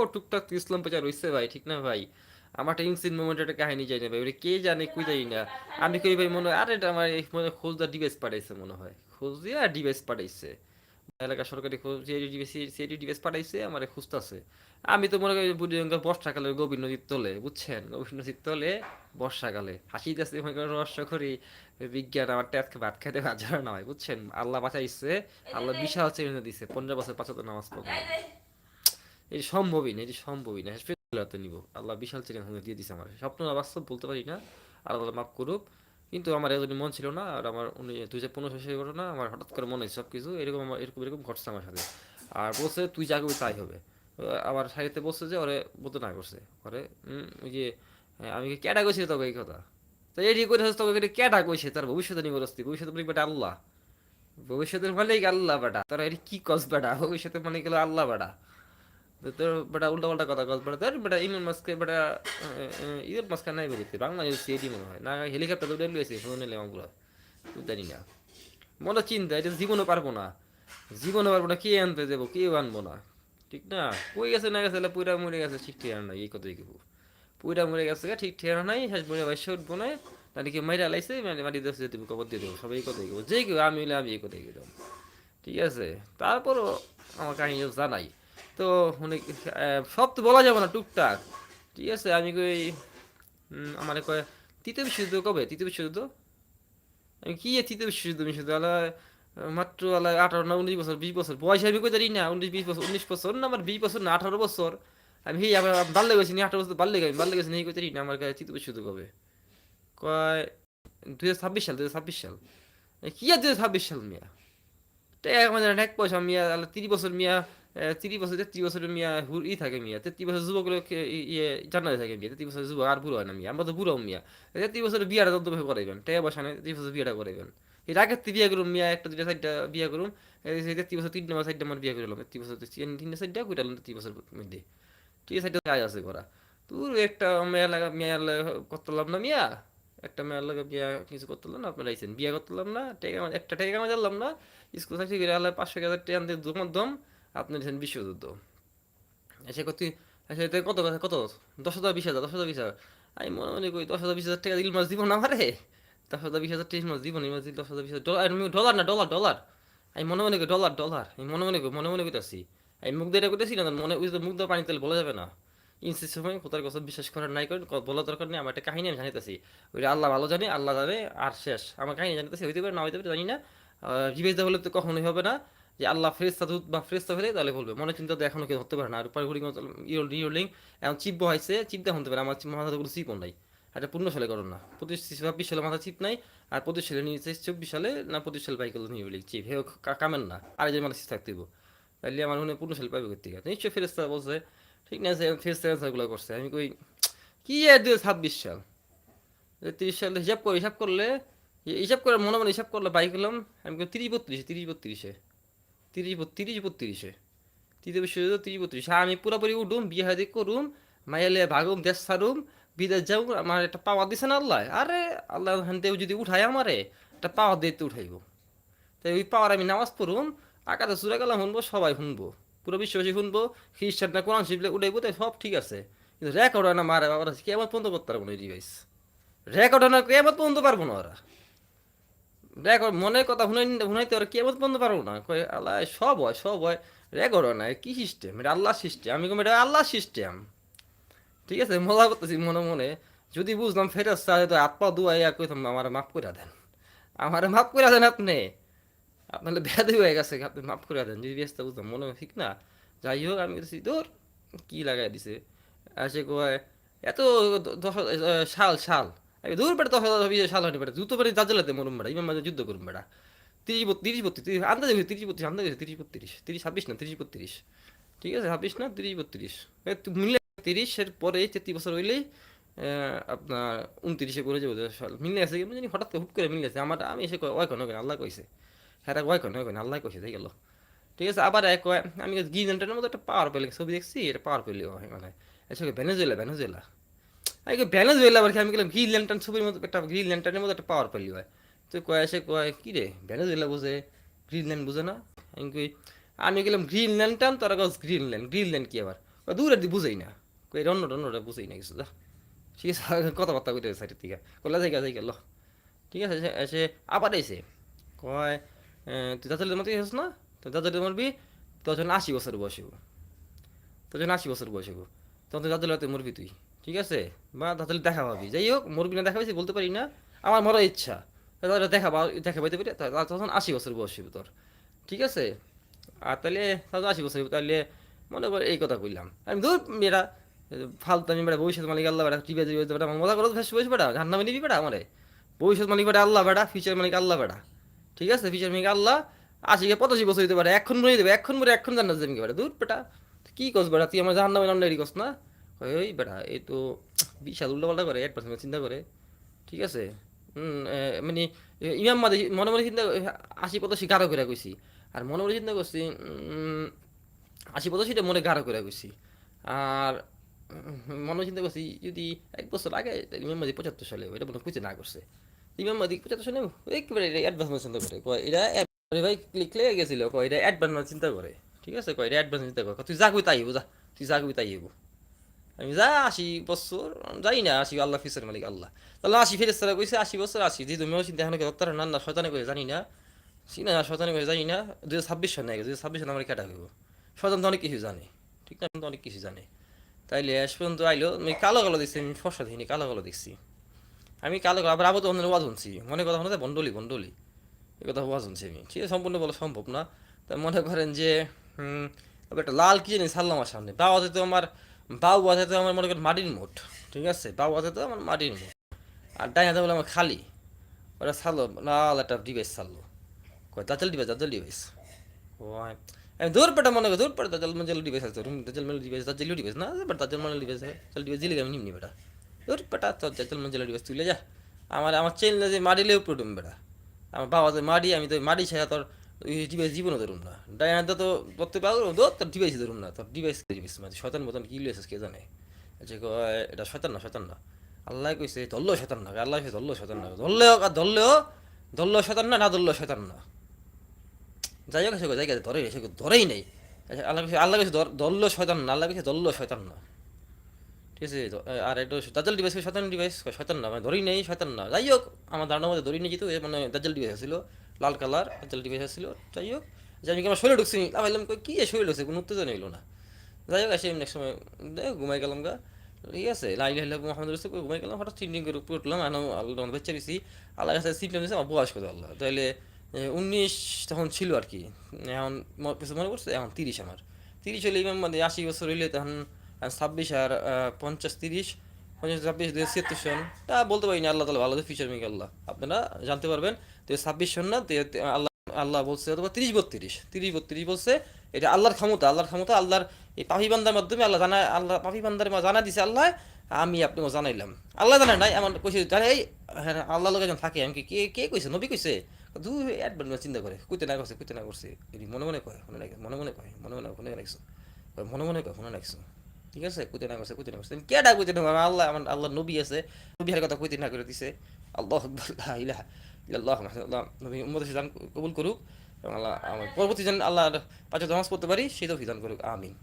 ও টুকটাক ইসলাম প্রচার হইছে ভাই, ঠিক না ভাই? আমার একটা ইনসিন মোমেন্ট একটা কাহিনী যাই না ভাই কে জানে, কই জানি না। আমি কই ভাই, মনে আরে এটা আমার মনে হয় খোঁজদা ডিভাইস পাঠাইছে মনে হয়। খোঁজ দিয়া ডিভাইস পাঠাইছে। এলাকা সরকারি সিআইডি ডিভাইস পাঠাইছে, আমার খুঁজতেছে। আমি তো মনে করি বুড়িগঙ্গা বর্ষাকালে গভীর নদীর তলে, বুঝছেন? গভীর নদীর তলে বর্ষাকালে। হাসিতেছে মনে করেন রহস্য করি, বিজ্ঞান আমার ট্যাত ভাত খেতে বাজার না হয় বুঝছেন? আল্লাহ বাঁচাইছে, আল্লাহ বিশাল চেনে দিছে পনেরো বছর পাঁচাত্তর নামাজ পড়ে এই সম্ভবই না এটি সম্ভবই না। হাসপাতালে নিব। আল্লাহ বিশাল সঙ্গে দিয়ে দিছে আমার। স্বপ্ন না বাস্তব বলতে পারি না। আল্লাহ মাফ করুক। কিন্তু আমার এতদিন মন ছিল না আর আমার উনি দুই হাজার পনেরো শেষের ঘটনা আমার হঠাৎ করে মনে সব কিছু এরকম আমার এরকম এরকম ঘটছে আমার সাথে। আর বলছে তুই যা করবি তাই হবে। আবার সাহিত্যে বলছে যে ওরে বলতে না করছে। ওরে ওই যে হ্যাঁ, আমি ক্যাটা কইছি তোকে এই কথা? তো এটি করে তোকে ক্যাটা কইছে? তার ভবিষ্যতে বলছি ভবিষ্যতে মানে বেটা আল্লাহ। ভবিষ্যতের মালিক আল্লাহ বেটা। তারা এটি কি কস বেটা? ভবিষ্যতের মালিক হলো আল্লাহ বেটা। তোর বেটা উল্টা পাল্টা কথা কস, বেটা তোর বেটা ইলন মাস্কে বেটা ইলন মাস্কা নাই বেরিয়েছে বাংলাদেশ সিএডি মনে হয়। না হেলিকপ্টার উড়ে লুয়েছে ফোন এলে আমগুলো জানি না। মনে চিন্তা, এটা জীবনও পারব না। জীবনও পারব না, কে আনতে দেবো কেউ আনব না? ঠিক না? কই গেছে, না গেছে পুরা মরে গেছে, ঠিক ঠিকানা নাই, এই কথাই কেবো পুরা মরে গেছে ঠিক ঠিকানা নাই শেষ মরে বাইশে উঠবো না তাদেরকে মাইরা লাইছে মানে মাটি দশ দেবো কবর দিয়ে দেবো সবাই এই কথাই কেবো যে কেউ আমি হলে আমি এই কথাই কেবো ঠিক আছে? তারপরও আমার কাহিনী জানাই। তো অনেক সব তো বলা যাবে না, টুকটাক। ঠিক আছে, আমি কই আমার কয় তৃতীয় বিশ্বযুদ্ধ কবে? তৃতীয় বিশ্বযুদ্ধ? আমি, কি তৃতীয় বিশ্বযুদ্ধ? বিশ্বযুদ্ধ মাত্র আলা আঠারো না উনিশ বছর, বিশ বছর? বয়স আমি কই জানি না, উনিশ, বিশ বছর, উনিশ বছর না আমার বিশ বছর না আঠারো বছর? আমি সেই আমার বাল্য গেছি নি, আঠারো বছর বাল্য গেছি বাল্য গেছি না কই না আমার কাছে তৃতীয় বিশ্বযুদ্ধ কবে? কয়, দুই হাজার ছাব্বিশ সাল, দুই হাজার ছাব্বিশ সাল। কি আর দুই হাজার ছাব্বিশ সাল মিয়া? টাকা আমাদের এক পয়সা মিয়া, আলা তিরিশ বছর মিয়া তিরিশ বছর, তেত্রিশ বছরের মিয়া হুর ই থাকে মিয়া, তেত্রিশ বছর যুবক ইয়ে জান্নাতে থাকে মিয়া, তেত্রিশ বছর যুবক আর বুড়ো হয় না মিয়া, আমরা তো বুড়ো মিয়া। তেত্রিশ বছরের বিয়াটা তত করাইবেন টাকা পয়সা নেই, তেত্রিশ বছর বিয়াটা করাইবেন। এর আগের থেকে বিয়া করুম মিয়া, একটা, দুইটা সাইডটা বিয়া করুম যে তেত্রিশ বছর তিন নম্বর সাইডটা আমার বিয়া করলাম তেত্রিশ বছর তিন, তিনটা সাইডটা কইটালাম তেত্রিশ বছর মধ্যে। ঠিক সাইডটা কাজ আছে করা তোর একটা মেয়া লাগা মেয়া করতাম না মিয়া? একটা মেয়ের লাগে বিয়া কিছু করতাম না, আপনার আইসেন বিয়া করতাম না, টেকা, একটা টেকা জানলাম না, স্কুল গেলে আল্লাহ পাঁচশো হাজার টাকা দিয়ে দম দম আপনি দিয়েছেন বিশ্বযুদ্ধ এসে কত এসে তো কত কত? দশ হাজার, বিশ হাজার, দশ হাজার, বিশ হাজার। আমি মনে মনে করি দশ হাজার, বিশ হাজার টাকা দিল মাছ দিব না আমারে। দশ হাজার, বিশ হাজার টাকা মাছ দিব না দশ হাজার, বিশ হাজার। ডলার না, ডলার ডলার। আমি মনে মনে করি ডলার ডলার। আমি মনে মনে করি, মনে মনে করতেছি আমি মুখ দিয়ে করতেছি না, মনে ওই যে মুখ দিয়ে পানি তেল বলা যাবে না। ইনসিস সময় কোথার কথা বিশ্বাস করার নাই করেন বলার দরকার নেই, আমার একটা কাহিনী আমি জানিতেছি। ওই আল্লাহ ভালো জানে, আল্লাহ জানে, আর শেষ। আমার কাহিনী জানিতেছি, হইতে পারে না হইতে পারে, জানি না। বিবেচিত হলে তো কখনোই হবে না। যে আল্লাহ ফেরেস্তা দূত বা ফেরেস্তা হলে তাহলে বলবে। মনে চিন্তা তো এখনও কেউ ধরতে পারে না। আর উপর ঘুরি ইরোলিং এখন চিপ বহাইছে চিপ দেখা হতে পারে আমার মাথা তো কোনো চিপও নাই। এটা পূর্ণ সালে করো না। পঁচিশ, ছাব্বিশ সালে মাথা চিপ নাই, আর পঁচিশ সালে নিয়েছে চব্বিশ সালে, না পঁচিশ সালে বাইক নিয়ে বলি চিপ হে কামেন না। আর যে মানুষ থাকতে দিব। তাহলে আমার মনে পূর্ণ সালে পাইবে করতে গেছে নিশ্চয়ই ফেরেস্তা বলছে, ঠিক না ফেরেস্তা অ্যান্সারগুলো করছে। আমি কই, কি আর দুই ছাব্বিশ সাল? তিরিশ সাল হিসাব করে হিসাব করলে, হিসাব করে মনে মনে হিসাব করলে বাইক হলাম আমি তিরিশ বত্রিশে তিরিশ বত্রিশে। তিরিশ বত্রিশ বত্রিশে। তৃতীয় বিশ্বযুদ্ধ, তিরিশ বত্রিশে। আমি পুরোপুরি উঠুম বিয়ে করুম মাইলে ভাগুম, দেশ সারুম বিদেশ যাও, আমার একটা পাওয়া দিছে না আল্লাহ। আরে, আল্লাহ হানতেও যদি উঠায় আমারে, একটা পাওয়া দিতে উঠাইব। তাই ওই পাওয়ার আমি নামাজ পড়ুম, আকাশে সুরা কালাম শুনব সবাই শুনব পুরো বিশ্ববাসী শুনব খ্রিস্টান না কোরআন শিখলে উঠাইবো, তাই সব ঠিক আছে। কিন্তু রেকর্ড হয় না মারে বাবার কেমন পর্যন্ত করতে পারব না এই ডিভাইস রেকর্ড হয় না, কেমন পর্যন্ত পারব না ওরা? রেকর্ড মনের কথা শুনাই শুনাইতে ওরা কেমন পর্যন্ত পারব না। কয়, আল্লাহ, সব হয় সব হয়। রেকর্ড হয় না কি সিস্টেম এটা আল্লাহ সিস্টেম আমি কম এটা আল্লাহ সিস্টেম ঠিক আছে, মজা করতেছি মনে মনে। যদি বুঝলাম ফেরত তো হাত পা দুয়াই কইতাম, আমার মাফ করে দেন। আমার মাফ করে দেন আপনি। আপনার ব্যাধি হয়ে গেছে, আপনি মাফ করে দেন। যদি ব্যস্ত বুঝলাম, মনে ঠিক না, যাই হোক, আমি বলছি দূর কি লাগাই দিছে? আর সে কয়, এত শাল শাল দূর বেটা দশ হাজার হতে পারে দ্রুত পারে দাজলাতে মরুম বেড়া, ইমাম যুদ্ধ করুম বেড়া। তিরিশ তিরিশ বত্রিশ, তিরিশ, আন্দাজে হয়েছে তিরিশ বত্রিশ, আন্দাজে হয়েছে তিরিশ বত্রিশ, তিরিশ ছাব্বিশ না, তিরিশ বত্রিশ। ঠিক আছে, ছাব্বিশ না, তিরিশ বত্রিশ। তু- মিলে তিরিশের পরে তেত্রিশ বছর হইলেই আপনার উনত্রিশে করে যাব সাল। মিলে আছে, কেমন জানি হঠাৎ হুট করে মিলে আছে। আমার, আমি এসে কয় ওই কেন আল্লাহ কইছে। হ্যাঁ ওই কেন কেন আল্লাহ কইছে তাই গেল ঠিক আছে, আবার এক আমি গ্রিনল্যান্ডের মধ্যে একটা পাওয়ার পেলে ছবি দেখছি, এটা পাওয়ার পেলে হয় মানে। আচ্ছা ভেনেজুয়েলা ভেনেজুয়েলা আমি কই ভেনেজুয়েলা আবার কি? আমি গেলাম গ্রিন ল্যান্টার্ন ছবির মধ্যে একটা গ্রিন ল্যান্টার্নের মধ্যে একটা পাওয়ার পেলি হয়। তো কয় এসে কয়, কি রে? ভেনেজুয়েলা বুঝে গ্রিনল্যান্ড বুঝে না? আমি কই আমি গেলাম গ্রিন ল্যান্টার্ন তোরা গাছ গ্রিনল্যান্ড গ্রিনল্যান্ড কি আবার? কয় দূরের দি, বুঝেই না। কই এটা অন্যটা বুঝেই না কিছু ঠিক আছে কথাবার্তা কইতে সাইডের থেকে কল্লা জায়গা জায়গা, ল। ঠিক আছে এসে আবার এসে কয় তুই দাদালের মতো গেছিস না? তো দাদালের মরবি তোর জন্য আশি বছর হইব। তোর আশি বছর বয়স হইব, তখন তুই দাদালের হাতে মরবি তুই। ঠিক আছে? বা তাহলে দেখা পাবি যাই হোক মরবি না দেখা পাইছি বলতে পারি না। আমার মরার ইচ্ছা। তাহলে দেখা দেখা পাইতে পারি। তখন আশি বছর বয়স হইব তোর। ঠিক আছে? আর তাহলে আশি বছর তাহলে মনে কর এই কথা কইলাম। আমি দূর মেয়েরা, ফালতু আমি বেড়া, ভবিষ্যৎ মালিক আল্লাহ বেড়া টিভি বেড়া মজা করো ফেস বসে বেড়া ঝান্না নিবি বেড়া আমারে? ভবিষ্যৎ মালিক বেড়া, আল্লাহ বেড়া ফিউচার মালিক আল্লাহ বেড়া। ঠিক আছে? ফিউচার মালিক আল্লাহ আশি গে পঁচাশি বছর হইতে পারে এখন মরে দেবে এখন মরে এখন জান্নাত যাবি বেড়া। দূর বেটা কি কস বেড়া? তুই আমার জাহান্নামে নন্ডারি কস না? ওই বেড়া এই তো বিশাল উল্টাপাল্টা করে, এক পার্সেন্ট চিন্তা করে, ঠিক আছে? মানে ইমাম মাদি মনে মনে চিন্তা আশি পঁচাশি গাঢ় করে কইছি। আর মনে মনে চিন্তা করছি আশি পঁচাশিটা মনে গাঢ় করে কইছি। আর মনে চিন্তা করছি, যদি এক বছর আগে ইমাম মাদি পঁচাত্তর সালে এটা মনে কুচে না করছে। ইমাম মাদি পঁচাত্তর সালে একেবারে অ্যাডভান্স চিন্তা করে এটা ভাই ক্লিক লেগে গেছিল, কয়, এটা অ্যাডভান্স চিন্তা করে, ঠিক আছে? কয়, এটা অ্যাডভান্স চিন্তা করে তুই যা কই তাই যা, তুই যা কই তাই। আমি যা আশি বছর যাই না, আশি আল্লাহ ফিসের মালিক আল্লাহ। তাহলে আশি ফেরেস্তারা কইছে আশি বছর আশি যে তুমি চিন্তা এখন তারা না না শয়তানে করে জানি না। চিনা শয়তানে করে জানি না দু হাজার ছাব্বিশ সন দু হাজার ছাব্বিশ সন আমার কেটা হইব শয়তান তো অনেক কিছু জানে, ঠিক না? তো অনেক কিছু জানে। তাইলে শেষ পর্যন্ত আইলো, আমি কালো কালো দেখছি, আমি ফর্সা দেখিনি কালো কালো দেখছি। আমি কালো কালো, আবার আবু তো অন্যের ওয়াজ শুনছি, মনে কথা মনে বন্ডলি বন্ডলি। এ কথা ওয়াজ শুনছি আমি। ঠিক আছে, সম্পূর্ণ বলা সম্ভব না। তা মনে করেন যে একটা লাল কি জানি ছাড়লাম আমার সামনে। আছে তো আমার বাউ আছে তো আমার মনে করেন মাটির মুঠ, ঠিক আছে? বাউ আছে তো আমার মাটির মুঠ। আর ডাইন হাতে বলে আমার খালি। ওটা ছাড়লো, লাল একটা ডিভাইস ছাড়লো। কয় দাজাল ডিভাইস দাজাল ডিভাইস আমি দূর পেটা মনে করি, দূর পেটা দাজাল মঞ্জাল ডিভাইস আছে। রুম দাজাল মেল ডিভাইস দাজাল ডিভাইস না বাট দাজাল মঞ্জাল ডিভাইস দাজাল ডিভাইস দিলে আমি নিমনি বেটা। দূর পেটা তো দাজাল মঞ্জাল ডিভাইস তুলে যা। আমার আমার চেন যে মারিলে উপরে ডুম বেটা। আমার বাবা তো মারি আমি তো মারি ছাড়া তোর ডিভাইস জীবনও ধরুম না। ডাইনার তো করতে পারব দোর তোর ডিভাইস ধরুম না তোর ডিভাইস ডিভাইস মানে শয়তান মতন কি লিয়েছিস কে জানে? যে কয়, এটা শয়তান না শয়তান না। আল্লাহ কইছে ধরলেও শয়তান না আল্লাহ কইছে ধরলেও শয়তান না ধরলেও আর ধরলেও ধরলেও শয়তান না না ধরলেও শয়তান না। যাই হোক সে জায়গা ধরে সে ধরেই নেই। আচ্ছা, আল্লাহ কাছে আল্লাহ কাছে ধরলেও শয়তান না আল্লাহ কাছে ধরলেও শয়তান না। ঠিক আছে আর এটা দাজ্জাল ডিভাইস শয়তান ডিভাইস শয়তান না মানে ধরেই নেই শয়তান না। যাই হোক আমার ধারণার মধ্যে ধরেই নেই যেহেতু মানে দাজ্জাল ডিভাইস ছিল। লাল কালার দাজ্জাল ডিভাইস ছিল যাই হোক যে আমি আমার শরীরে ঢুকছি ভাবলাম কি শরীরে ঢুকছে? কোনো উত্তেজনা হইল না। যাই হোক এসে নেক্সট সময়। ঘুমাই গেলাম গা। ঠিক আছে লাইল হিল্লা মোহাম্মদ রসুল ঘুমাই গেলাম। হঠাৎ দিন করে উপরে উঠলাম। এখন আল্লাহ বেচে দিছি আল্লাহ কাছে সিমটম দিয়েছে আমার বয়স কত আল্লাহ? তাহলে উনিশ তখন ছিল আর কি। এখন কিছু মনে করছে এখন তিরিশ আমার। তিরিশ হলে ইমাম মানে আশি বছর হইলে তখন, ছাব্বিশ আর পঞ্চাশ, তিরিশ। পঞ্চাশ ছাব্বিশ দুই ছিয়াত্তর সন, তা বলতে পারি না আল্লাহ তালা ভালো ফিচার মেক আল্লাহ। আপনারা জানতে পারবেন তো ছাব্বিশ সন না আল্লাহ আল্লাহ বলছে অথবা তিরিশ বত্রিশ তিরিশ বত্রিশ বলছে, এটা আল্লাহর ক্ষমতা আল্লাহর ক্ষমতা, আল্লাহর এই পাপি বান্দার মাধ্যমে আল্লাহ জানা, আল্লাহ পাপি বান্দার মা জানা দিছে আল্লাহ, আমি আপনাকে জানাইলাম। আল্লাহ জানা নাই আমার কইছে, জানে, এই হ্যাঁ আল্লাহ লোক একজন থাকে আমি কে কে কইছে, নবী কইছে? দু একবার চিন্তা করে, কইতে না করছে, কইতে না করছে মনে মনে কয়, মনে মনে মনে কয়, মনে মনে মনে রাখছো মনে মনে কয়, মনে রাখছো। ঠিক আছে? কইতে না করছে কইতে না করছে কেডা কইতে না? আল্লাহ আমার আল্লাহ নবী আছে। নবীর কথা কইতে না করে দিছে। আল্লাহ আকবার ইলাহা ইল্লাল্লাহ আল্লাহ নবী উম্মত হিসান কবুল করুক এবং আল্লাহ আমার পরবর্তী যেন আল্লাহর পাঁচ নামাজ পড়তে পারি, সেই তো বিধান করুক। আমিন।